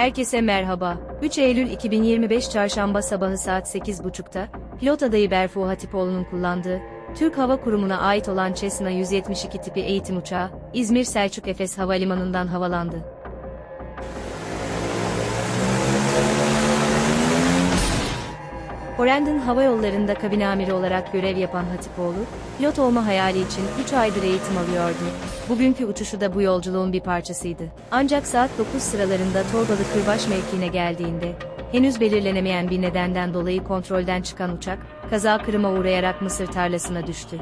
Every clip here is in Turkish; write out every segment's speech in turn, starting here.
Herkese merhaba. 3 Eylül 2025 Çarşamba sabahı saat 8.30'da, pilot adayı Berfu Hatipoğlu'nun kullandığı, Türk Hava Kurumu'na ait olan Cessna 172 tipi eğitim uçağı, İzmir Selçuk Efes Havalimanı'ndan havalandı. Horendon Hava Yolları'nda kabin amiri olarak görev yapan Hatipoğlu, pilot olma hayali için 3 aydır eğitim alıyordu. Bugünkü uçuşu da bu yolculuğun bir parçasıydı. Ancak saat 9 sıralarında Torbalı Kırbaş mevkiine geldiğinde, henüz belirlenemeyen bir nedenden dolayı kontrolden çıkan uçak, kaza kırıma uğrayarak mısır tarlasına düştü.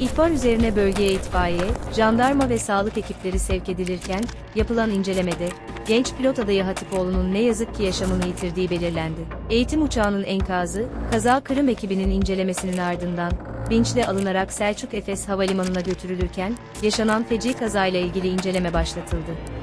İhbar üzerine bölgeye itfaiye, jandarma ve sağlık ekipleri sevk edilirken, yapılan incelemede, genç pilot adayı Hatipoğlu'nun ne yazık ki yaşamını yitirdiği belirlendi. Eğitim uçağının enkazı, kaza kırım ekibinin incelemesinin ardından, vinçle alınarak Selçuk Efes Havalimanı'na götürülürken, yaşanan feci kazayla ilgili inceleme başlatıldı.